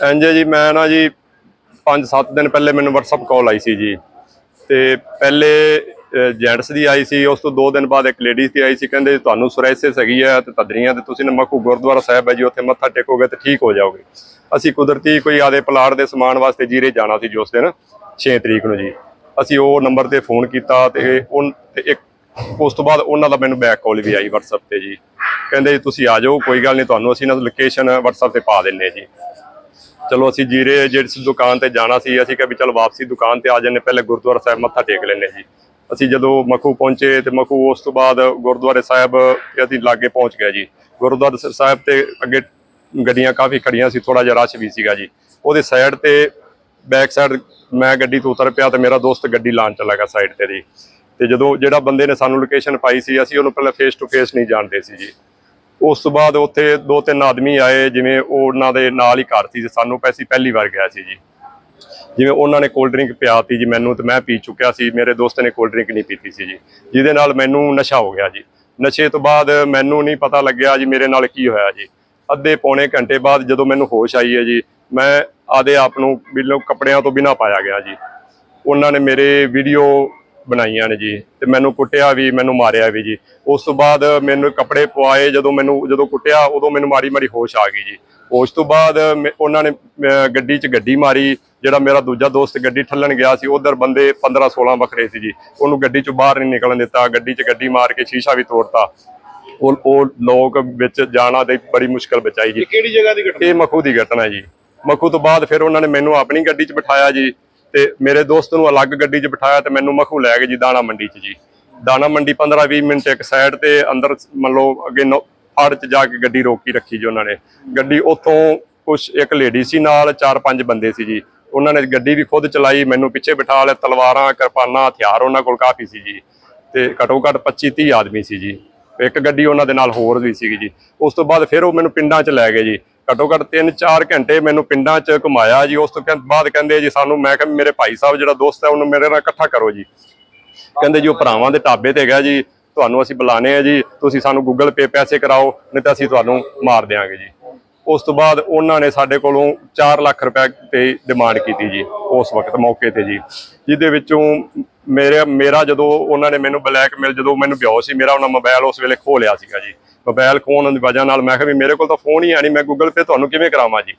ਇੰਜ ਜੀ, ਮੈਂ ਨਾ ਜੀ 5-7 ਦਿਨ ਪਹਿਲੇ ਮੈਨੂੰ WhatsApp ਕਾਲ ਆਈ ਸੀ ਜੀ। ਤੇ ਪਹਿਲੇ ਜੈਂਟਸ ਦੀ ਆਈ ਸੀ, ਉਸ ਤੋਂ 2 ਦਿਨ ਬਾਅਦ ਇੱਕ ਲੇਡੀਜ਼ ਦੀ ਆਈ ਸੀ, ਕਹਿੰਦੇ ਜੀ, ਤੁਹਾਨੂੰ ਸੁਰੈਸਿਸ ਹੈਗੀ ਹੈ ਤੇ ਤਦਰੀਆਂ ਤੇ ਤੁਸੀਂ ਨਮਕੂ ਗੁਰਦੁਆਰਾ ਸਾਹਿਬ ਹੈ ਜੀ, ਉੱਥੇ ਮੱਥਾ ਟੇਕੋਗੇ ਤੇ ਠੀਕ ਹੋ ਜਾਓਗੇ। ਅਸੀਂ ਕੁਦਰਤੀ ਕੋਈ ਆਦੇ ਪਲਾਟ ਦੇ ਸਮਾਨ ਵਾਸਤੇ ਜੀਰੇ ਜਾਣਾ ਸੀ ਜੀ ਉਸ ਦਿਨ 6 ਤਰੀਕ ਨੂੰ ਜੀ। ਅਸੀਂ ਉਹ ਨੰਬਰ ਤੇ ਫੋਨ ਕੀਤਾ ਤੇ ਉਹ ਤੇ ਇੱਕ, ਉਸ ਤੋਂ ਬਾਅਦ ਉਹਨਾਂ ਦਾ ਮੈਨੂੰ ਬੈਕ ਕਾਲ ਵੀ ਆਈ WhatsApp ਤੇ ਜੀ। ਕਹਿੰਦੇ ਜੀ, ਤੁਸੀਂ ਆ ਜਾਓ, ਕੋਈ ਗੱਲ ਨਹੀਂ, ਤੁਹਾਨੂੰ ਅਸੀਂ ਨਾ ਲੋਕੇਸ਼ਨ WhatsApp ਤੇ ਪਾ ਦਿੰਨੇ ਜੀ। ਚਲੋ ਅਸੀਂ ਜੀਰੇ ਜਿਹੜੀ ਦੁਕਾਨ ਤੇ ਜਾਣਾ ਸੀ, ਅਸੀਂ ਕਿਹਾ ਵੀ ਚਲ ਵਾਪਸੀ ਦੁਕਾਨ ਤੇ ਆ ਜੰਨੇ ਪਹਿਲੇ ਗੁਰਦੁਆਰਾ ਸਾਹਿਬ ਮੱਥਾ ਟੇਕ ਲੈਨੇ ਜੀ। ਅਸੀਂ ਜਦੋਂ ਮਖੂ ਪਹੁੰਚੇ ਤੇ ਮਖੂ ਉਸ ਤੋਂ ਬਾਅਦ ਗੁਰਦੁਆਰੇ ਸਾਹਿਬ ਅਸੀਂ ਲਾਗੇ ਪਹੁੰਚ ਗਏ ਜੀ। ਗੁਰਦੁਆਰਾ ਸਾਹਿਬ ਤੇ ਅੱਗੇ ਗੱਡੀਆਂ ਕਾਫੀ ਖੜੀਆਂ ਸੀ ਥੋੜਾ ਜਿਹਾ ਰਸ਼ ਵੀ ਸੀਗਾ ਜੀ। ਉਹਦੇ ਸਾਈਡ ਤੇ ਬੈਕ ਸਾਈਡ ਮੈਂ ਗੱਡੀ ਤੋਂ ਉਤਰ ਪਿਆ ਤੇ ਮੇਰਾ ਦੋਸਤ ਗੱਡੀ ਲਾਣ ਚਲਾ ਗਿਆ ਸਾਈਡ ਤੇ ਜੀ। ਤੇ ਜਦੋਂ ਜਿਹੜਾ ਬੰਦੇ ਨੇ ਸਾਨੂੰ ਲੋਕੇਸ਼ਨ ਪਾਈ ਸੀ, ਅਸੀਂ ਉਹਨੂੰ ਪਹਿਲਾਂ ਫੇਸ ਟੂ ਫੇਸ ਨਹੀਂ ਜਾਣਦੇ ਸੀ ਜੀ। ਉਸ ਤੋਂ ਬਾਅਦ ਉੱਥੇ ਦੋ ਤਿੰਨ ਆਦਮੀ ਆਏ, ਜਿਵੇਂ ਉਹ ਉਹਨਾਂ ਦੇ ਨਾਲ ਹੀ ਘਰ ਸੀ ਸਾਨੂੰ ਪੈਸੀ ਪਹਿਲੀ ਵਾਰ ਗਿਆ ਸੀ ਜੀ। ਜਿਵੇਂ ਉਹਨਾਂ ਨੇ ਕੋਲਡ ਡਰਿੰਕ ਪਿਆਤੀ ਜੀ ਮੈਨੂੰ ਤੇ ਮੈਂ ਪੀ ਚੁੱਕਿਆ ਸੀ, ਮੇਰੇ ਦੋਸਤ ਨੇ ਕੋਲਡ ਡਰਿੰਕ ਨਹੀਂ ਪੀਤੀ ਸੀ ਜੀ। ਜਿਹਦੇ ਨਾਲ ਮੈਨੂੰ ਨਸ਼ਾ ਹੋ ਗਿਆ ਜੀ। ਨਸ਼ੇ ਤੋਂ ਬਾਅਦ ਮੈਨੂੰ ਨਹੀਂ ਪਤਾ ਲੱਗਿਆ ਜੀ ਮੇਰੇ ਨਾਲ ਕੀ ਹੋਇਆ ਜੀ। ਅੱਧੇ ਪੌਣੇ ਘੰਟੇ ਬਾਅਦ ਜਦੋਂ ਮੈਨੂੰ ਹੋਸ਼ ਆਈ ਹੈ ਜੀ, ਮੈਂ ਆਦੇ ਆਪ ਨੂੰ ਬਿਲਕੁਲ ਕੱਪੜਿਆਂ ਤੋਂ ਬਿਨਾ ਪਾਇਆ ਗਿਆ ਜੀ। ਉਹਨਾਂ ਨੇ ਮੇਰੇ ਵੀਡੀਓ ਬਣਾਈਆਂ ਨੇ ਜੀ ਤੇ ਮੈਨੂੰ ਕੁੱਟਿਆ ਵੀ ਮੈਨੂੰ ਮਾਰਿਆ ਵੀ ਜੀ। ਉਸ ਤੋਂ ਬਾਅਦ ਮੈਨੂੰ ਕੱਪੜੇ ਪਵਾਏ ਜਦੋਂ ਮੈਨੂੰ ਜਦੋਂ ਕੁੱਟਿਆ ਉਦੋਂ ਮੈਨੂੰ ਮਾਰੀ ਮਾਰੀ ਹੋਸ਼ ਆ ਗਈ ਜੀ। ਉਸ ਤੋਂ ਬਾਅਦ ਉਹਨਾਂ ਨੇ ਗੱਡੀ 'ਚ ਗੱਡੀ ਮਾਰੀ ਜਿਹੜਾ ਮੇਰਾ ਦੂਜਾ ਦੋਸਤ ਗੱਡੀ ਠੱਲਣ ਗਿਆ ਸੀ ਉਧਰ ਬੰਦੇ 15 16 ਵੱਖਰੇ ਸੀ ਜੀ। ਉਹਨੂੰ ਗੱਡੀ 'ਚੋਂ ਬਾਹਰ ਨਹੀਂ ਨਿਕਲਣ ਦਿੱਤਾ ਗੱਡੀ 'ਚ ਗੱਡੀ ਮਾਰ ਕੇ ਸ਼ੀਸ਼ਾ ਵੀ ਤੋੜਤਾ। ਉਹ ਉਹ ਲੋਕ ਵਿੱਚ ਜਾਣਾ ਦੇ ਬੜੀ ਮੁਸ਼ਕਲ ਬਚਾਈ ਜੀ। ਇਹ ਕਿਹੜੀ ਜਗ੍ਹਾ ਦੀ ਘਟਨਾ? ਇਹ ਮਖੂ ਦੀ ਘਟਨਾ ਜੀ। ਮਖੂ ਤੋਂ ਬਾਅਦ ਫਿਰ ਉਹਨਾਂ ਨੇ ਮੈਨੂੰ ਆਪਣੀ ਗੱਡੀ 'ਚ ਬਿਠਾਇਆ ਜੀ। ਤੇ ਮੇਰੇ ਦੋਸਤ ਨੂੰ ਅਲੱਗ ਗੱਡੀ 'ਚ ਬਿਠਾਇਆ ਤੇ ਮੈਨੂੰ ਮਖੂ ਲੈ ਗਏ ਜੀ ਦਾਣਾ ਮੰਡੀ 'ਚ ਜੀ। ਦਾਣਾ ਮੰਡੀ 15-20 ਮਿੰਟ ਇੱਕ ਸਾਈਡ ਤੇ ਅੰਦਰ ਮੰਨ ਲਓ ਅੱਗੇ ਨੌ- ਫਾੜ 'ਚ ਜਾ ਕੇ ਗੱਡੀ ਰੋਕੀ ਰੱਖੀ ਜੀ ਉਹਨਾਂ ਨੇ। ਗੱਡੀ ਉੱਥੋਂ ਕੁਛ ਇੱਕ ਲੇਡੀ ਸੀ ਨਾਲ ਚਾਰ ਪੰਜ ਬੰਦੇ ਸੀ ਜੀ। ਉਹਨਾਂ ਨੇ ਗੱਡੀ ਵੀ ਖੁਦ ਚਲਾਈ, ਮੈਨੂੰ ਪਿੱਛੇ ਬਿਠਾ ਲਿਆ, ਤਲਵਾਰਾਂ, ਕਿਰਪਾਨਾਂ, ਹਥਿਆਰ ਉਹਨਾਂ ਕੋਲ ਕਾਫੀ ਸੀ ਜੀ। ਤੇ ਘਟੋ ਘੱਟ 25-30 ਆਦਮੀ ਸੀ ਜੀ। ਇੱਕ ਗੱਡੀ ਉਹਨਾਂ ਦੇ ਨਾਲ ਹੋਰ ਵੀ ਸੀਗੀ ਜੀ। ਉਸ ਤੋਂ ਬਾਅਦ ਫਿਰ ਉਹ ਮੈਨੂੰ ਪਿੰਡਾਂ 'ਚ ਲੈ ਗਏ ਜੀ। ਘੱਟੋ ਘੱਟ 3-4 ਘੰਟੇ ਮੈਨੂੰ ਪਿੰਡਾਂ 'ਚ ਘੁਮਾਇਆ ਜੀ। ਉਸ ਤੋਂ ਕਹਿੰ- ਬਾਅਦ ਕਹਿੰਦੇ ਜੀ ਸਾਨੂੰ, ਮੈਂ ਕਿਹਾ ਮੇਰੇ ਭਾਈ ਸਾਹਿਬ ਜਿਹੜਾ ਦੋਸਤ ਹੈ, ਉਹਨੂੰ ਮੇਰੇ ਨਾਲ ਇਕੱਠਾ ਕਰੋ ਜੀ। ਕਹਿੰਦੇ ਜੀ ਉਹ ਭਰਾਵਾਂ ਦੇ ਢਾਬੇ ਤੇ ਹੈਗਾ ਜੀ। ਤੁਹਾਨੂੰ ਅਸੀਂ ਬੁਲਾਣੇ ਆ ਜੀ। ਤੁਸੀਂ ਸਾਨੂੰ ਗੂਗਲ ਪੇ ਪੈਸੇ ਕਰਾਓ, ਨਹੀਂ ਤਾਂ ਅਸੀਂ ਤੁਹਾਨੂੰ ਮਾਰ ਦਿਆਂਗੇ ਜੀ। ਉਸ ਤੋਂ ਬਾਅਦ ਉਹਨਾਂ ਨੇ ਸਾਡੇ ਕੋਲੋਂ 4 ਲੱਖ ਰੁਪਏ ਤੇ ਡਿਮਾਂਡ ਕੀਤੀ ਜੀ, ਉਸ ਵਕਤ, ਮੌਕੇ ਤੇ ਜੀ। ਜਿਹਦੇ ਵਿੱਚੋਂ ਮੇਰੇ, ਮੇਰਾ ਜਦੋਂ ਉਹਨਾਂ ਨੇ ਮੈਨੂੰ ਬਲੈਕਮੇਲ ਜਦੋਂ ਮੈਨੂੰ ਬਿਆਹ ਸੀ, ਮੇਰਾ ਉਹਨਾਂ ਮੋਬਾਈਲ ਉਸ ਵੇਲੇ ਖੋਹ ਲਿਆ ਸੀਗਾ ਜੀ। ਮੋਬਾਈਲ ਖੋਹਣ ਦੀ ਵਜ੍ਹਾ ਨਾਲ ਮੈਂ ਕਿਹਾ ਵੀ ਮੇਰੇ ਕੋਲ ਤਾਂ ਫੋਨ ਹੀ ਹੈ ਨਹੀਂ ਮੈਂ ਗੂਗਲ ਪੇ ਤੁਹਾਨੂੰ ਕਿਵੇਂ ਕਰਾਵਾਂ ਜੀ?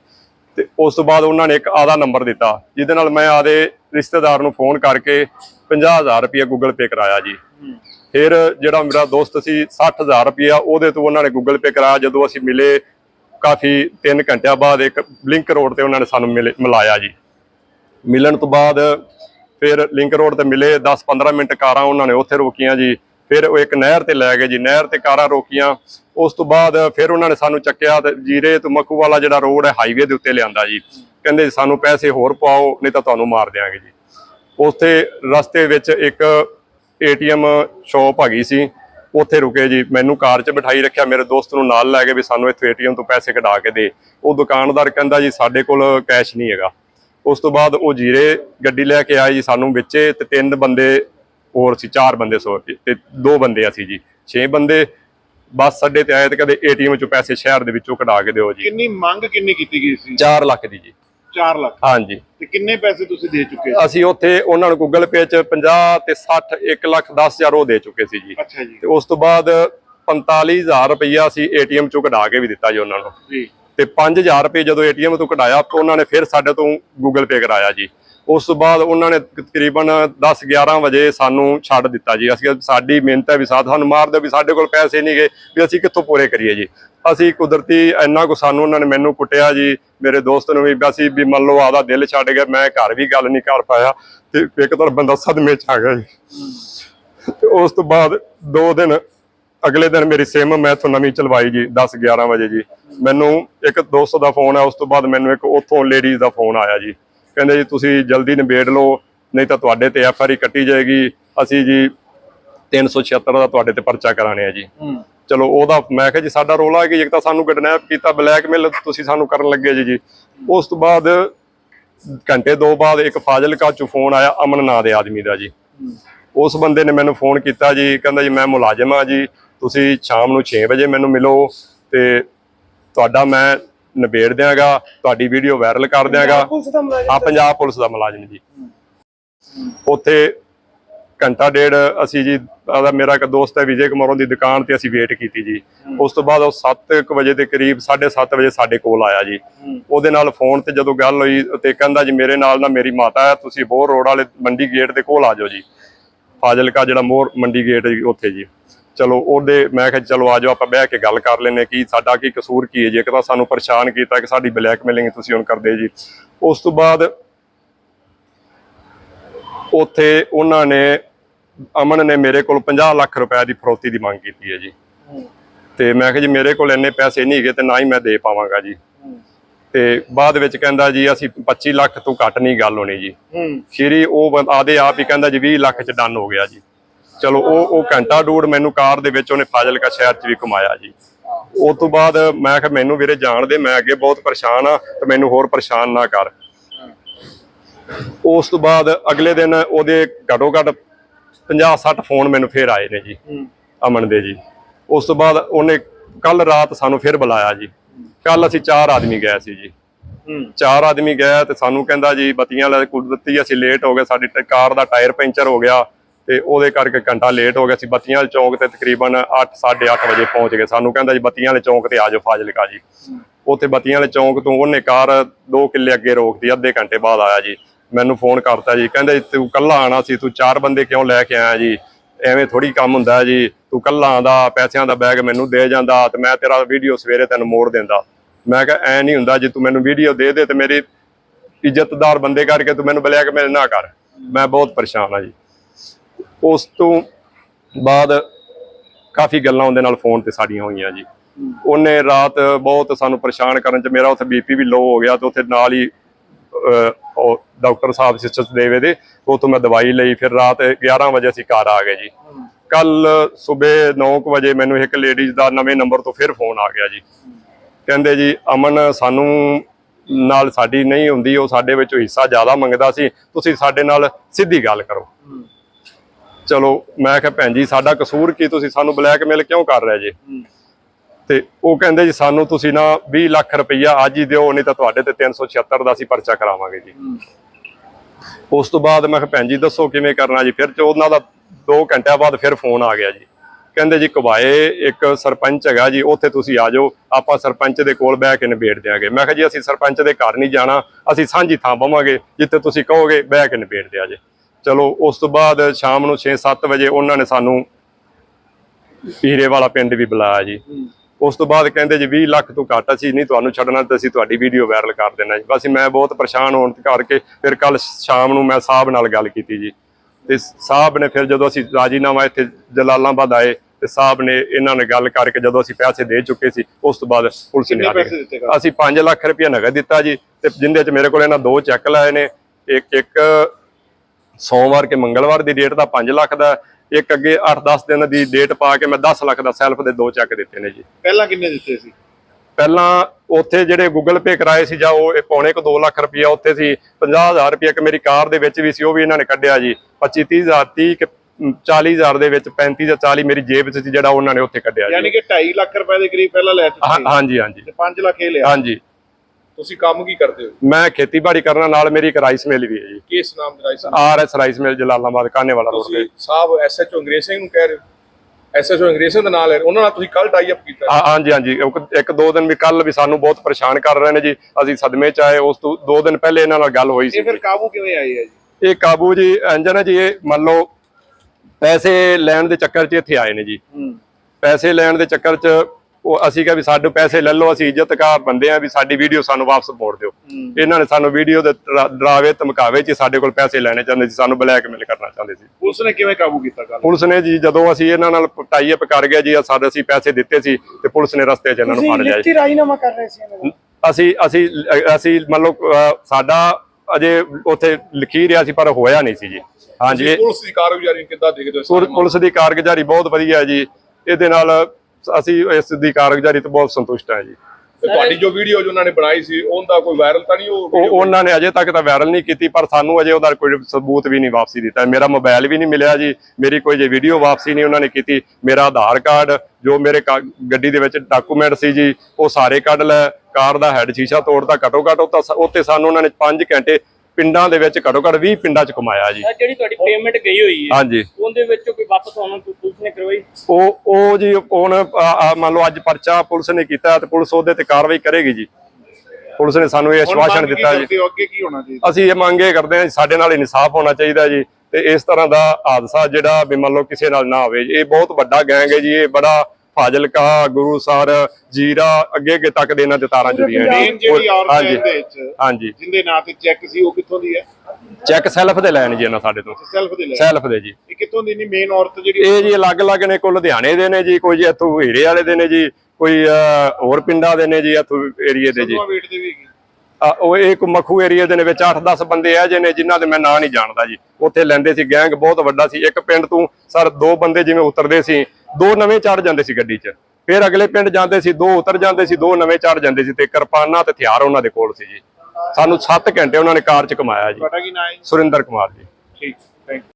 ਤੇ ਉਸ ਤੋਂ ਬਾਅਦ ਉਹਨਾਂ ਨੇ ਇੱਕ ਆਦਾ ਨੰਬਰ ਦਿੱਤਾ ਜਿਹਦੇ ਨਾਲ ਮੈਂ ਆਦੇ ਰਿਸ਼ਤੇਦਾਰ ਨੂੰ ਫੋਨ ਕਰਕੇ 50000 ਰੁਪਏ ਗੂਗਲ ਪੇ ਕਰਾਇਆ ਜੀ। ਫਿਰ ਜਿਹੜਾ ਮੇਰਾ ਦੋਸਤ ਸੀ 60000 ਰੁਪਇਆ ਉਹਦੇ ਤੋਂ ਉਹਨਾਂ ਨੇ ਗੂਗਲ ਪੇ ਕਰਾਇਆ ਜਦੋਂ ਅਸੀਂ ਮਿਲੇ ਕਾਫੀ 3 ਘੰਟਿਆਂ ਬਾਅਦ ਇੱਕ ਲਿੰਕ ਰੋਡ ਤੇ ਉਹਨਾਂ ਨੇ ਸਾਨੂੰ ਮਿਲੇ ਮਿਲਾਇਆ ਜੀ। ਮਿਲਣ ਤੋਂ ਬਾਅਦ ਫਿਰ ਲਿੰਕ ਰੋਡ ਤੇ ਮਿਲੇ 10-15 ਮਿੰਟ ਕਾਰਾਂ ਉਹਨਾਂ ਨੇ ਉੱਥੇ ਰੋਕੀਆਂ ਜੀ। ਫਿਰ ਉਹ ਇੱਕ ਨਹਿਰ ਤੇ ਲੈ ਗਏ ਜੀ। ਨਹਿਰ ਤੇ ਕਾਰਾਂ ਰੋਕੀਆਂ। ਉਸ ਤੋਂ ਬਾਅਦ ਫਿਰ ਉਹਨਾਂ ਨੇ ਸਾਨੂੰ ਚੱਕਿਆ ਤੇ ਜੀਰੇ ਤੋਂ ਮੱਕੂ ਵਾਲਾ ਜਿਹੜਾ ਰੋਡ ਹੈ ਹਾਈਵੇ ਦੇ ਉੱਤੇ ਲਿਆਂਦਾ ਜੀ। ਕਹਿੰਦੇ ਜੀ, ਸਾਨੂੰ ਪੈਸੇ ਹੋਰ ਪਾਓ, ਨਹੀਂ ਤਾਂ ਤੁਹਾਨੂੰ ਮਾਰ ਦਿਆਂਗੇ ਜੀ। ਉੱਥੇ ਰਸਤੇ ਵਿੱਚ ਇੱਕ ਏਟੀਐਮ ਸ਼ਾਪ ਹੈਗੀ ਸੀ। ਉੱਥੇ ਰੁਕੇ ਜੀ। ਮੈਨੂੰ ਕਾਰ 'ਚ ਬਿਠਾਈ ਰੱਖਿਆ। ਮੇਰੇ ਦੋਸਤ ਨੂੰ ਨਾਲ ਲੈ ਕੇ ਵੀ ਸਾਨੂੰ ਇੱਥੇ ਏਟੀਐਮ ਤੋਂ ਪੈਸੇ ਕਢਾ ਕੇ ਦੇ। ਉਹ ਦੁਕਾਨਦਾਰ ਕਹਿੰਦਾ ਜੀ, ਸਾਡੇ ਕੋਲ ਕੈਸ਼ ਨਹੀਂ ਹੈਗਾ। ਉਸ ਤੋਂ ਬਾਅਦ ਉਹ ਜੀਰੇ ਗੱਡੀ ਲੈ ਕੇ ਆਏ ਜੀ। ਸਾਨੂੰ ਵਿੱਚੇ ਤੇ ਤਿੰਨ ਬੰਦੇ ਹੋਰ ਸੀ ਚਾਰ ਬੰਦੇ ਸੋ ਤੇ ਦੋ ਬੰਦੇ ਅਸੀਂ ਜੀ ਛੇ ਬੰਦੇ ਬੱਸ ਅੱਡੇ ਤੇ ਆਏ ਤੇ ਕਹਿੰਦੇ ਏਟੀਐਮ ਚੋਂ ਪੈਸੇ ਸ਼ਹਿਰ ਦੇ ਵਿੱਚੋਂ ਕਢਾ ਕੇ ਦਿਓ ਜੀ। ਕਿੰਨੀ ਮੰਗ ਕਿੰਨੀ ਕੀਤੀ ਗਈ ਸੀ? 4 ਲੱਖ ਦੀ ਜੀ। 4 ਲੱਖ? ਹਾਂਜੀ। ਤੇ ਕਿੰਨੇ ਪੈਸੇ ਤੁਸੀਂ ਦੇ ਚੁੱਕੇ ਅਸੀਂ ਉੱਥੇ ਉਹਨਾਂ ਨੂੰ ਗੂਗਲ ਪੇ 'ਚ 50 ਤੇ 60 1 ਲੱਖ 10 ਹਜ਼ਾਰ ਉਹ ਦੇ ਚੁੱਕੇ ਸੀ ਜੀ। ਅੱਛਾ ਜੀ। ਤੇ ਉਸ ਤੋਂ ਬਾਅਦ 45000 ਰੁਪਈਆ ਅਸੀਂ ਏਟੀਐਮ ਚੋਂ ਕਢਾ ਕੇ ਵੀ ਦਿੱਤਾ ਜੀ ਉਹਨਾਂ ਨੂੰ। ਜੀ। ਤੇ 5000 ਰੁਪਏ ਜਦੋਂ ਏਟੀਐਮ ਤੋਂ ਕਢਾਇਆ ਤਾਂ ਉਹਨਾਂ ਨੇ ਫਿਰ ਸਾਡੇ ਤੋਂ ਗੂਗਲ ਪੇ ਕਰਾਇਆ ਜੀ। ਉਸ ਤੋਂ ਬਾਅਦ ਉਹਨਾਂ ਨੇ ਤਕਰੀਬਨ 10 11 ਵਜੇ ਸਾਨੂੰ ਛੱਡ ਦਿੱਤਾ ਜੀ। ਅਸੀਂ ਸਾਡੀ ਮਿਹਨਤ ਹੈ ਵੀ ਸਾਥ ਸਾਨੂੰ ਮਾਰ ਦਿਓ ਵੀ ਸਾਡੇ ਕੋਲ ਪੈਸੇ ਨਹੀਂ ਗਏ ਵੀ ਅਸੀਂ ਕਿੱਥੋਂ ਪੂਰੇ ਕਰੀਏ ਜੀ। ਅਸੀਂ ਕੁਦਰਤੀ ਇੰਨਾ ਕੁ ਸਾਨੂੰ ਉਹਨਾਂ ਨੇ ਮੈਨੂੰ ਕੁੱਟਿਆ ਜੀ, ਮੇਰੇ ਦੋਸਤ ਨੂੰ ਵੀ ਵੀ ਅਸੀਂ ਵੀ ਮੰਨ ਲਓ ਆਦਾ ਦਿਲ ਛੱਡ ਗਿਆ, ਮੈਂ ਘਰ ਵੀ ਗੱਲ ਨਹੀਂ ਕਰ ਪਾਇਆ ਤੇ ਇੱਕ ਤਾਂ ਬੰਦਾ ਸਦਮੇ ਚ ਆ ਗਿਆ ਜੀ। ਤੇ ਉਸ ਤੋਂ ਬਾਅਦ ਦੋ ਦਿਨ, ਅਗਲੇ ਦਿਨ ਮੇਰੀ ਸਿਮ ਮੈਂ ਤੋਂ ਨਵੀਂ ਚਲਵਾਈ ਜੀ 10 11 ਵਜੇ ਜੀ। ਮੈਨੂੰ ਇੱਕ ਦੋਸਤ ਦਾ ਫੋਨ ਆ ਉਸ ਤੋਂ ਬਾਅਦ ਮੈਨੂੰ ਇੱਕ ਉੱਥੋਂ ਲੇਡੀਜ਼ ਦਾ ਫੋਨ ਆਇਆ ਜੀ। ਕਹਿੰਦੇ ਜੀ ਤੁਸੀਂ ਜਲਦੀ ਨਿਬੇੜ ਲਓ ਨਹੀਂ ਤਾਂ ਤੁਹਾਡੇ ਤੇ ਐਫ ਆਰ ਕੱਟੀ ਜਾਏਗੀ। ਅਸੀਂ ਜੀ 376 ਦਾ ਤੁਹਾਡੇ ਤੇ ਪਰਚਾ ਕਰਾਣੇ ਆ ਜੀ। ਚਲੋ ਉਹਦਾ ਮੈਂ ਕਿਹਾ ਜੀ ਸਾਡਾ ਰੋਲਾ ਹੈ ਕਿ ਇੱਕ ਤਾਂ ਸਾਨੂੰ ਕਿਡਨੈਪ ਕੀਤਾ ਬਲੈਕਮੇਲ ਤੁਸੀਂ ਸਾਨੂੰ ਕਰਨ ਲੱਗੇ ਜੀ ਜੀ। ਉਸ ਤੋਂ ਬਾਅਦ ਘੰਟੇ ਦੋ ਬਾਅਦ ਇੱਕ ਫਾਜ਼ਿਲਕਾ ਚੋਂ ਫੋਨ ਆਇਆ ਅਮਨ ਨਾਂ ਦੇ ਆਦਮੀ ਦਾ ਜੀ। ਉਸ ਬੰਦੇ ਨੇ ਮੈਨੂੰ ਫੋਨ ਕੀਤਾ ਜੀ ਕਹਿੰਦਾ ਜੀ ਮੈਂ ਮੁਲਾਜ਼ਮ ਆ ਜੀ ਤੁਸੀਂ ਸ਼ਾਮ ਨੂੰ 6 ਵਜੇ ਮੈਨੂੰ ਮਿਲੋ ਤੇ ਤੁਹਾਡਾ ਮੈਂ ਨਿਬੇੜ ਦਿਆਂਗਾ ਤੁਹਾਡੀ ਵੀਡੀਓ ਵਾਇਰਲ ਕਰ ਦਿਆਂਗਾ ਆ ਪੰਜਾਬ ਪੁਲਿਸ ਦਾ ਮੁਲਾਜ਼ਮ ਜੀ। ਉੱਥੇ ਘੰਟਾ ਡੇਢ ਅਸੀਂ ਜੀ ਆਦਾ ਮੇਰਾ ਇੱਕ ਦੋਸਤ ਹੈ ਵਿਜੇ ਕੁਮਾਰ ਦੀ ਦੁਕਾਨ ਤੇ ਅਸੀਂ ਵੇਟ ਕੀਤੀ ਜੀ। ਉਸ ਤੋਂ ਬਾਅਦ ਉਹ 7:00 ਵਜੇ ਦੇ ਕਰੀਬ 7:30 ਵਜੇ ਸਾਡੇ ਕੋਲ ਆਇਆ ਜੀ। ਉਹਦੇ ਨਾਲ ਫੋਨ ਤੇ ਜਦੋਂ ਗੱਲ ਹੋਈ ਤੇ ਕਹਿੰਦਾ ਜੀ ਮੇਰੇ ਨਾਲ ਨਾ ਮੇਰੀ ਮਾਤਾ ਹੈ ਤੁਸੀਂ ਬੋਰ ਰੋਡ ਵਾਲੇ ਮੰਡੀ ਗੇਟ ਦੇ ਕੋਲ ਆ ਜਾਓ ਜੀ। ਫਾਜ਼ਿਲਕਾ ਜਿਹੜਾ ਮੋਰ ਮੰਡੀ ਗੇਟ ਉੱਥੇ ਜੀ। ਚਲੋ ਉਹਦੇ ਮੈਂ ਕਿਹਾ ਚਲੋ ਆ ਜਾਓ ਆਪਾਂ ਬਹਿ ਕੇ ਗੱਲ ਕਰ ਲੈਨੇ ਕੀ ਸਾਡਾ ਕੀ ਕਸੂਰ ਕੀ ਹੈ ਜੀ। ਇੱਕ ਤਾਂ ਸਾਨੂੰ ਪਰੇਸ਼ਾਨ ਕੀਤਾ ਕਿ ਸਾਡੀ ਬਲੈਕਮੇਲਿੰਗ ਤੁਸੀਂ ਹੁਣ ਕਰਦੇ ਜੀ। ਉਸ ਤੋਂ ਬਾਅਦ ਉੱਥੇ ਉਹਨਾਂ ਨੇ ਅਮਨ ਨੇ ਮੇਰੇ ਕੋਲ 50 ਲੱਖ ਰੁਪਏ ਦੀ ਫਰੋਤੀ ਦੀ ਮੰਗ ਕੀਤੀ ਹੈ ਜੀ। ਤੇ ਮੈਂ ਕਿਹਾ ਜੀ ਮੇਰੇ ਕੋਲ ਇੰਨੇ ਪੈਸੇ ਨਹੀਂ ਹੈਗੇ ਤੇ ਨਾ ਹੀ ਮੈਂ ਦੇ ਪਾਵਾਂਗਾ ਜੀ। ਤੇ ਬਾਅਦ ਵਿੱਚ ਕਹਿੰਦਾ ਜੀ ਅਸੀਂ 25 ਲੱਖ ਤੋਂ ਘੱਟ ਨਹੀਂ ਗੱਲ ਹੋਣੀ ਜੀ। ਹੂੰ। ਸ਼੍ਰੀ ਉਹ ਆਦੇ ਆਪ ਹੀ ਕਹਿੰਦਾ ਜੀ 20 ਲੱਖ ਚ ਡਨ ਹੋ ਗਿਆ ਜੀ। ਚਲੋ ਉਹ ਉਹ ਘੰਟਾ ਡੂੜ ਮੈਨੂੰ ਕਾਰ ਦੇ ਵਿੱਚ ਉਹਨੇ ਫਾਜ਼ਿਲਕਾ ਸ਼ਹਿਰ ਚ ਵੀ ਘੁਮਾਇਆ ਜੀ। ਉਸ ਤੋਂ ਬਾਅਦ ਮੈਂ ਕਿਹਾ ਮੈਨੂੰ ਵੀਰੇ ਜਾਣ ਦੇ ਮੈਂ ਅੱਗੇ ਬਹੁਤ ਪਰੇਸ਼ਾਨ ਆ ਤੇ ਮੈਨੂੰ ਹੋਰ ਪਰੇਸ਼ਾਨ ਨਾ ਕਰ। ਉਸ ਤੋਂ ਬਾਅਦ ਅਗਲੇ ਦਿਨ ਉਹਦੇ ਘੱਟੋ ਘੱਟ 50 60 ਫੋਨ ਮੈਨੂੰ ਫੇਰ ਆਏ ਨੇ ਜੀ ਅਮਨ ਦੇ ਜੀ। ਉਸ ਤੋਂ ਬਾਅਦ ਉਹਨੇ ਕੱਲ ਰਾਤ ਸਾਨੂੰ ਫਿਰ ਬੁਲਾਇਆ ਜੀ। ਕੱਲ ਅਸੀਂ ਚਾਰ ਆਦਮੀ ਗਏ ਸੀ ਜੀ। ਚਾਰ ਆਦਮੀ ਗਏ ਤੇ ਸਾਨੂੰ ਕਹਿੰਦਾ ਜੀ ਬੱਤੀਆਂ ਲੈ ਕੁਦਰਤੀ ਅਸੀਂ ਲੇਟ ਹੋ ਗਏ ਸਾਡੀ ਕਾਰ ਦਾ ਟਾਇਰ ਪੈਂਚਰ ਹੋ ਗਿਆ ਤੇ ਉਹਦੇ ਕਰਕੇ ਘੰਟਾ ਲੇਟ ਹੋ ਗਿਆ ਸੀ। ਬੱਤੀਆਂ ਵਾਲੇ ਚੌਂਕ ਤੇ ਤਕਰੀਬਨ 8 8:30 ਵਜੇ ਪਹੁੰਚ ਗਏ। ਸਾਨੂੰ ਕਹਿੰਦਾ ਜੀ, ਬੱਤੀਆਂ ਵਾਲੇ ਚੌਂਕ ਤੇ ਆ ਜਾਓ ਫਾਜ਼ਿਲਕਾ ਜੀ। ਉੱਥੇ ਬੱਤੀਆਂ ਵਾਲੇ ਚੌਂਕ ਤੋਂ ਉਹਨੇ ਕਾਰ 2 ਕਿੱਲੇ ਅੱਗੇ ਰੋਕਦੀ ਅੱਧੇ ਘੰਟੇ ਬਾਅਦ ਆਇਆ ਜੀ। ਮੈਨੂੰ ਫੋਨ ਕਰਤਾ ਜੀ, ਕਹਿੰਦਾ ਜੀ, ਤੂੰ ਕੱਲਾ ਆਣਾ ਸੀ, ਤੂੰ ਚਾਰ ਬੰਦੇ ਕਿਉਂ ਲੈ ਕੇ ਆਇਆ ਜੀ? ਐਵੇਂ ਥੋੜੀ ਕੰਮ ਹੁੰਦਾ ਜੀ। ਤੂੰ ਕੱਲਾ ਆਂਦਾ ਪੈਸਿਆਂ ਦਾ ਬੈਗ ਮੈਨੂੰ ਦੇ ਜਾਂਦਾ ਤੇ ਮੈਂ ਤੇਰਾ ਵੀਡੀਓ ਸਵੇਰੇ ਤੈਨੂੰ ਮੋੜ ਦਿੰਦਾ। ਮੈਂ ਕਿਹਾ, ਐ ਨਹੀਂ ਹੁੰਦਾ ਜੇ, ਤੂੰ ਮੈਨੂੰ ਵੀਡੀਓ ਦੇ ਦੇ ਤੇ ਮੇਰੀ ਇੱਜ਼ਤਦਾਰ ਬੰਦੇ ਕਰਕੇ ਤੂੰ ਮੈਨੂੰ ਬਲੈਕਮੇਲ ਨਾ ਕਰ। ਮੈਂ ਬਹੁਤ ਪਰੇਸ਼ਾਨ ਆ ਜੀ। ਉਸ ਤੋਂ ਬਾਅਦ ਕਾਫੀ ਗੱਲਾਂ ਉਹਦੇ ਨਾਲ ਫੋਨ ਤੇ ਸਾਡੀਆਂ ਹੋਈਆਂ ਜੀ। ਉਹਨੇ ਰਾਤ ਬਹੁਤ ਸਾਨੂੰ ਪਰੇਸ਼ਾਨ ਕਰਨ ਚ ਮੇਰਾ ਉੱਥੇ ਬੀਪੀ ਵੀ ਲੋ ਹੋ ਗਿਆ ਤੇ ਉੱਥੇ ਨਾਲ ਹੀ ਡਾਕਟਰ ਸਾਹਿਬ ਸਿਸਟਰ ਦੇਵੇ ਦੇ ਉਤੋਂ ਮੈਂ ਦਵਾਈ ਲਈ, ਫਿਰ ਰਾਤ 11 ਵਜੇ ਅਸੀਂ ਘਰ ਆ ਗਏ ਜੀ। ਕੱਲ ਸਵੇਰ 9 ਵਜੇ ਮੈਨੂੰ ਇੱਕ ਲੇਡੀਜ਼ ਦਾ ਨਵੇਂ ਨੰਬਰ ਤੋਂ ਫਿਰ ਫੋਨ ਆ ਗਿਆ ਜੀ। ਕਹਿੰਦੇ ਜੀ, ਅਮਨ ਸਾਨੂੰ ਨਾਲ ਸਾਡੀ ਨਹੀਂ ਹੁੰਦੀ, ਉਹ ਸਾਡੇ ਵਿੱਚੋਂ ਹਿੱਸਾ ਜ਼ਿਆਦਾ ਮੰਗਦਾ ਸੀ, ਤੁਸੀਂ ਸਾਡੇ ਨਾਲ ਸਿੱਧੀ ਗੱਲ ਕਰੋ। ਚਲੋ ਮੈਂ ਕਿਹਾ ਭੈਣ ਜੀ ਸਾਡਾ ਕਸੂਰ ਕੀ? ਤੁਸੀਂ ਸਾਨੂੰ ਬਲੈਕਮੇਲ ਕਿਉਂ ਕਰ ਰਹੇ ਜੀ? ਤੇ ਉਹ ਕਹਿੰਦੇ ਜੀ ਸਾਨੂੰ ਤੁਸੀਂ ਨਾ 20 ਲੱਖ ਰੁਪਈਆ ਅੱਜ ਹੀ ਦਿਓ ਨਹੀਂ ਤਾਂ ਤੁਹਾਡੇ ਤੇ 376 ਦਾ ਅਸੀਂ ਪਰਚਾ ਕਰਾਵਾਂਗੇ ਜੀ। ਉਸ ਤੋਂ ਬਾਅਦ ਮੈਂ ਕਿਹਾ ਭੈਣ ਜੀ ਦੱਸੋ ਕਿਵੇਂ ਕਰਨਾ ਜੀ? ਫਿਰ ਉਹਨਾਂ ਦਾ 2 ਘੰਟਿਆਂ ਬਾਅਦ ਫਿਰ ਫੋਨ ਆ ਗਿਆ ਜੀ। ਕਹਿੰਦੇ ਜੀ ਕਵਾਏ ਇੱਕ ਸਰਪੰਚ ਹੈਗਾ ਜੀ ਉੱਥੇ ਤੁਸੀਂ ਆ ਜਾਓ ਆਪਾਂ ਸਰਪੰਚ ਦੇ ਕੋਲ ਬਹਿ ਕੇ ਨਿਬੇੜ ਦਿਆਂਗੇ। ਮੈਂ ਕਿਹਾ ਜੀ ਅਸੀਂ ਸਰਪੰਚ ਦੇ ਘਰ ਨਹੀਂ ਜਾਣਾ ਅਸੀਂ ਸਾਂਝੀ ਥਾਂ ਬਵਾਂਗੇ ਜਿੱਥੇ ਤੁਸੀਂ ਕਹੋਗੇ ਬਹਿ ਕੇ ਨਿਬੇੜ ਦਿਆ ਜੇ। ਚਲੋ ਉਸ ਤੋਂ ਬਾਅਦ ਸ਼ਾਮ ਨੂੰ 6-7 ਵਜੇ ਉਹਨਾਂ ਨੇ ਸਾਨੂੰ ਹੀਰੇ ਵਾਲਾ ਪਿੰਡ ਵੀ ਬੁਲਾਇਆ ਜੀ। ਉਸ ਤੋਂ ਬਾਅਦ ਕਹਿੰਦੇ ਜੀ 20 ਲੱਖ ਤੋਂ ਘੱਟ ਅਸੀਂ ਨਹੀਂ ਤੁਹਾਨੂੰ ਛੱਡਣਾ ਤੇ ਅਸੀਂ ਤੁਹਾਡੀ ਵੀਡੀਓ ਵਾਇਰਲ ਕਰ ਦੇਣਾ ਜੀ। ਬਸ ਮੈਂ ਬਹੁਤ ਪਰੇਸ਼ਾਨ ਹੋਣ ਕਰਕੇ ਫਿਰ ਕੱਲ ਸ਼ਾਮ ਨੂੰ ਮੈਂ ਸਾਹਿਬ ਨਾਲ ਗੱਲ ਕੀਤੀ ਜੀ। ਤੇ ਸਾਹਿਬ ਨੇ ਫਿਰ ਜਦੋਂ ਅਸੀਂ ਰਾਜੀਨਾਮਾ ਇੱਥੇ ਜਲਾਲਾਬਾਦ ਆਏ ਤੇ ਸਾਹਿਬ ਨੇ ਇਹਨਾਂ ਨੇ ਗੱਲ ਕਰਕੇ ਜਦੋਂ ਅਸੀਂ ਪੈਸੇ ਦੇ ਚੁੱਕੇ ਸੀ ਉਸ ਤੋਂ ਬਾਅਦ ਪੁਲਿਸ ਨੇ ਆ ਕੇ ਅਸੀਂ 5 ਲੱਖ ਰੁਪਏ ਨਗਦ ਦਿੱਤਾ ਜੀ ਤੇ ਜਿੰਦੇ ਚ ਮੇਰੇ ਕੋਲ ਇਹਨਾਂ ਦੋ ਚੈੱਕ ਲਾਏ ਨੇ ਇੱਕ ਇੱਕ ਸੋਮਵਾਰ ਕੇ ਮੰਗਲਵਾਰ ਦੀ ਡੇਟ ਦਾ 5 ਲੱਖ ਦਾ ਇੱਕ ਅੱਗੇ 8-10 ਦਿਨ ਦੀ ਡੇਟ ਪਾ ਕੇ ਮੈਂ 10 ਲੱਖ ਦਾ ਸੈਲਫ ਦੇ ਦੋ ਚੈੱਕ ਦਿੱਤੇ ਨੇ ਜੀ। ਪਹਿਲਾਂ ਕਿੰਨੇ ਦਿੱਤੇ ਸੀ? ਪਹਿਲਾਂ ਉੱਥੇ ਜਿਹੜੇ ਗੂਗਲ ਪੇ ਕਰਾਏ ਸੀ ਜਾਂ ਉਹ ਇਹ ਪੌਣੇ ਕੋ 2 ਲੱਖ ਰੁਪਇਆ ਉੱਥੇ ਸੀ। 50000 ਰੁਪਇਆ ਇੱਕ ਮੇਰੀ ਕਾਰ ਦੇ ਵਿੱਚ ਵੀ ਸੀ ਉਹ ਵੀ ਇਹਨਾਂ ਨੇ ਕੱਢਿਆ ਜੀ। 25 30000 30 ਕਿ 40000 ਦੇ ਵਿੱਚ 35 ਜਾਂ 40 ਮੇਰੀ ਜੇਬ 'ਚ ਸੀ ਜਿਹੜਾ ਉਹਨਾਂ ਨੇ ਉੱਥੇ ਕੱਢਿਆ ਯਾਨੀ ਕਿ 2.5 ਲੱਖ ਰੁਪਏ ਦੇ ਕਰੀਬ ਪਹਿਲਾਂ ਲੈ ਚੁੱਕੇ ਹਾਂਜੀ ਹਾਂਜੀ। ਤੇ 5 ਲੱਖ ਇਹ ਲਿਆ। ਹਾਂਜੀ। ਤੁਸੀਂ ਕੰਮ ਕੀ ਕਰਦੇ ਹੋ? ਮੈਂ ਖੇਤੀਬਾੜੀ ਕਰਨ ਨਾਲ ਮੇਰੀ ਇੱਕ ਰਾਈਸ ਮਿਲ ਵੀ ਹੈ ਜੀ। ਕਿਸ ਨਾਮ ਦਾ license R S rice mill Jalalabad ਕਾਨੇ ਵਾਲਾ ਰੋਡ ਤੇ। ਤੁਸੀਂ ਸਾਹਿਬ ਐਸਐਚਓ ਅੰਗਰੇਜ਼ ਸਿੰਘ ਨੂੰ ਕਹਿ ਰਹੇ ਹੋ। ਐਸਐਚਓ ਅੰਗਰੇਜ਼ ਸਿੰਘ ਦਾ ਨਾਮ ਲੈ ਰਹੇ ਹੋ। ਉਹਨਾਂ ਨਾਲ ਤੁਸੀਂ ਕੱਲ ਟਾਈ ਅਪ ਕੀਤਾ ਹਾਂ- ਹਾਂਜੀ ਹਾਂਜੀ। ਇੱਕ- ਦੋ ਦਿਨ ਵੀ ਕੱਲ ਵੀ ਸਾਨੂੰ ਬਹੁਤ ਪਰੇਸ਼ਾਨ ਕਰ ਰਹੇ ਨੇ ਜੀ। ਅਸੀਂ ਸਦਮੇ ਚ ਆਏ ਉਸ ਤੋਂ ਦੋ ਦਿਨ ਪਹਿਲੇ ਇਹਨਾਂ ਨਾਲ ਗੱਲ ਹੋਈ ਸੀ ਇਹ ਫਿਰ ਕਾਬੂ ਕਿਵੇਂ ਆਈ ਹੈ ਜੀ? ਇਹ ਕਾਬੂ ਜੀ ਇੰਜਨ ਹੈ ਜੀ ਇਹ ਮੰਨ ਲਓ ਪੈਸੇ ਲੈਣ ਦੇ ਚੱਕਰ 'ਚ ਇੱਥੇ ਆਏ ਨੇ ਜੀ। ਪੈਸੇ ਲੈਣ ਦੇ ਚੱਕਰ 'ਚ ਉਹ ਅਸੀਂ ਕਿਹਾ ਵੀ ਸਾਡੇ ਪੈਸੇ ਲੈ ਲਓ ਅਸੀਂ ਇੱਜ਼ਤਕਾਰ ਬੰਦੇ ਆ ਵੀ ਸਾਡੀ ਵੀਡੀਓ ਸਾਨੂੰ ਵਾਪਸ ਮੋੜ ਦਿਓ। ਇਹਨਾਂ ਨੇ ਸਾਨੂੰ ਵੀਡੀਓ ਦੇ ਡਰਾ- ਡਰਾਵੇ ਧਮਕਾਵੇ 'ਚ ਸਾਡੇ ਕੋਲ ਪੈਸੇ ਲੈਣੇ ਚਾਹੁੰਦੇ ਸੀ ਸਾਨੂੰ ਬਲੈਕਮੇਲ ਕਰਨਾ ਚਾਹੁੰਦੇ ਸੀ। ਪੁਲਿਸ ਨੇ ਕਿਵੇਂ ਕਾਬੂ ਕੀਤਾ ਗੱਲ? ਪੁਲਿਸ ਨੇ ਜੀ ਜਦੋਂ ਅਸੀਂ ਇਹਨਾਂ ਨਾਲ ਟਾਈ ਅਪ ਕਰ ਗਏ ਜੀ ਸਾਡੇ ਅਸੀਂ ਪੈਸੇ ਦਿੱਤੇ ਸੀ ਤੇ ਪੁਲਿਸ ਨੇ ਰਸਤੇ 'ਚ ਇਹਨਾਂ ਨੂੰ ਫੜ ਲਿਆ ਜੀ। ਲਿਖਤੀ ਰਾਜੀਨਾਮਾ ਕਰ ਰਹੇ ਸੀ ਇਹਨਾਂ ਅਸੀਂ ਅਸੀਂ ਅਸੀਂ ਮੰਨ ਲਓ ਸਾਡਾ ਅਜੇ ਉੱਥੇ ਲਿਖੀ ਰਿਹਾ ਸੀ ਪਰ ਹੋਇਆ ਨਹੀਂ ਸੀ ਜੀ। ਹਾਂਜੀ। ਪੁਲਿਸ ਦੀ ਕਾਰਗੁਜ਼ਾਰੀ ਕਿੱਦਾਂ ਦੇਖਦੇ ਹੋ ਪੁਲ- ਪੁਲਿਸ ਦੀ ਕਾਰਗੁਜ਼ਾਰੀ ਬਹੁਤ ਵਧੀਆ ਹੈ ਜੀ। ਇਹਦੇ ਨਾਲ ਅਸੀਂ ਇਸ ਦੀ ਕਾਰਗੁਜ਼ਾਰੀ ਤੋਂ ਬਹੁਤ ਸੰਤੁਸ਼ਟ ਹਾਂ ਜੀ। ਤੇ ਤੁਹਾਡੀ ਜੋ ਵੀਡੀਓ ਜੋ ਉਹਨਾਂ ਨੇ ਬਣਾਈ ਸੀ ਉਹਦਾ ਕੋਈ ਵਾਇਰਲ ਤਾਂ ਨਹੀਂ ਉਹ? ਉਹਨਾਂ ਨੇ ਅਜੇ ਤੱਕ ਤਾਂ ਵਾਇਰਲ ਨਹੀਂ ਕੀਤੀ ਪਰ ਸਾਨੂੰ ਅਜੇ ਉਹਦਾ ਕੋਈ ਸਬੂਤ ਵੀ ਨਹੀਂ ਵਾਪਸੀ ਦਿੱਤਾ। ਮੇਰਾ ਮੋਬਾਈਲ ਵੀ ਨਹੀਂ ਮਿਲਿਆ ਜੀ ਮੇਰੀ ਕੋਈ ਜੇ ਵੀਡੀਓ ਵਾਪਸੀ ਨਹੀਂ ਉਹਨਾਂ ਨੇ ਕੀਤੀ ਮੇਰਾ ਆਧਾਰ ਕਾਰਡ ਜੋ ਮੇਰੇ ਕਾ- ਗੱਡੀ ਦੇ ਵਿੱਚ ਡਾਕੂਮੈਂਟ ਸੀ ਜੀ ਉਹ ਸਾਰੇ ਕੱਢ ਲੈ ਕਾਰ ਦਾ ਹੈਡ ਸ਼ੀਸ਼ਾ ਤੋੜਦਾ ਘਟੋ ਘੱਟ ਉਹ ਤਾਂ ਸ- ਉੱਥੇ ਸਾਨੂੰ ਉਹਨਾਂ ਨੇ 5 ਘੰਟੇ ਪਿੰਡਾਂ ਦੇ ਵਿੱਚ ਘਟੋ ਘੱਟ 20 ਪਿੰਡਾਂ 'ਚ ਘੁਮਾਇਆ ਜੀ। ਇਹ ਜਿਹੜੀ ਤੁਹਾਡੀ ਪੇਮੈਂਟ ਗਈ ਹੋਈ ਹੈ ਹਾਂਜੀ। ਉਹਦੇ ਵਿੱਚੋਂ ਕੋਈ ਵਾਪਸ ਆਉਣਾ ਪੁਲਿਸ ਨੇ ਕਰਵਾਈ? ਉਹ ਉਹ ਜੀ ਹੁਣ ਆ- ਆ ਮੰਨ ਲਓ ਅੱਜ ਪਰਚਾ ਪੁਲਿਸ ਨੇ ਕੀਤਾ ਤੇ ਪੁਲਿਸ ਉਹਦੇ ਤੇ ਕਾਰਵਾਈ ਕਰੇਗੀ ਜੀ। ਪੁਲਿਸ ਨੇ ਸਾਨੂੰ ਇਹ ਆਸ਼ਵਾਸਨ ਦਿੱਤਾ ਜੀ। ਕਰਦੇ ਹੋ? ਅੱਗੇ ਕੀ ਹੋਣਾ ਚਾਹੀਦਾ ਅਸੀਂ ਇਹ ਮੰਗੇ ਕਰਦੇ ਹਾਂ ਜੀ, ਸਾਡੇ ਨਾਲ ਇਨਸਾਫ ਹੋਣਾ ਚਾਹੀਦਾ ਜੀ ਤੇ ਇਸ ਤਰ੍ਹਾਂ ਦਾ ਹਾਦਸਾ ਜਿਹੜਾ ਵੀ ਮੰਨ ਲਓ ਕਿਸੇ ਨਾਲ ਨਾ ਹੋਵੇ। ਇਹ ਬਹੁਤ ਵੱਡਾ ਗੈਂਗ ਹੈ ਜੀ ਇਹ ਬੜਾ ਫਾਜ਼ਿਲਕਾ ਗੁਰੂਸਰ ਜੀਰਾ ਅੱਗੇ ਅੱਗੇ ਤੱਕ ਦੇ ਇਹਨਾਂ ਤੇ ਤਾਰਾਂ ਜੁੜੀਆਂ ਨੇ। ਮੇਨ ਜਿਹੜੀ ਹਾਂਜੀ ਇਹਦੇ ਵਿੱਚ ਹਾਂਜੀ। ਜਿੰਦੇ ਨਾਂ ਤੇ ਚੈੱਕ ਸੀ ਉਹ ਕਿੱਥੋਂ ਦੀ ਹੈ? ਚੈੱਕ ਸੈਲਫ ਦੇ ਲੈਣ ਜੀ ਇਹਨਾਂ ਸਾਡੇ ਤੋਂ। ਸੈਲਫ ਦੇ ਲੈ ਸੈਲਫ ਦੇ ਜੀ। ਇਹ ਕਿੱਥੋਂ ਦੀ ਨਹੀਂ ਮੇਨ ਔਰਤ ਜਿਹੜੀ ਇਹ ਜੀ ਅਲੱਗ-ਅਲੱਗ ਨੇ ਕੋਈ ਲੁਧਿਆਣੇ ਦੇ ਨੇ ਜੀ ਕੋਈ ਜੀ ਇੱਥੋਂ ਹੀਰੇ ਵਾਲੇ ਦੇ ਨੇ ਜੀ ਕੋਈ ਅਹ, ਹੋਰ ਪਿੰਡਾਂ ਦੇ ਨੇ ਜੀ ਇੱਥੋਂ ਏਰੀਏ ਦੇ ਜੀ। ਸੰਧੂਆ ਵੇਟ ਦੇ ਵੀ ਹੈਗੀ। ਉਹ ਇਹ ਕੋ ਮਖੂ ਏਰੀਆ ਦੇ ਨੇ ਵਿੱਚ 8-10 ਬੰਦੇ ਆ ਜਿਹਨੇ ਜਿਨ੍ਹਾਂ ਦੇ ਮੈਂ ਨਾਂ ਨਹੀਂ ਜਾਣਦਾ ਜੀ। ਉੱਥੇ ਲੈਂਦੇ ਸੀ ਗੈਂਗ ਬਹੁਤ ਵੱਡਾ ਸੀ। ਇੱਕ ਪਿੰਡ ਤੋਂ ਸਰ ਦੋ ਬੰਦੇ ਜਿਵੇਂ ਉਤਰਦੇ ਸੀ ਦੋ ਨਵੇਂ ਚੜ ਜਾਂਦੇ ਸੀ ਗੱਡੀ 'ਚ। ਫਿਰ ਅਗਲੇ ਪਿੰਡ ਜਾਂਦੇ ਸੀ ਦੋ ਉਤਰ ਜਾਂਦੇ ਸੀ ਦੋ ਨਵੇਂ ਚੜ ਜਾਂਦੇ ਸੀ ਤੇ ਕਿਰਪਾਨਾਂ ਤੇ ਹਥਿਆਰ ਉਹਨਾਂ ਦੇ ਕੋਲ ਸੀ ਜੀ। ਸਾਨੂੰ 7 ਘੰਟੇ ਉਹਨਾਂ ਨੇ ਕਾਰ 'ਚ ਕਮਾਇਆ ਜੀ। ਤੁਹਾਡਾ ਕੀ ਨਾਂ ਹੈ? ਸੁਰਿੰਦਰ ਕੁਮਾਰ ਜੀ। ਠੀਕ ਥੈਂਕ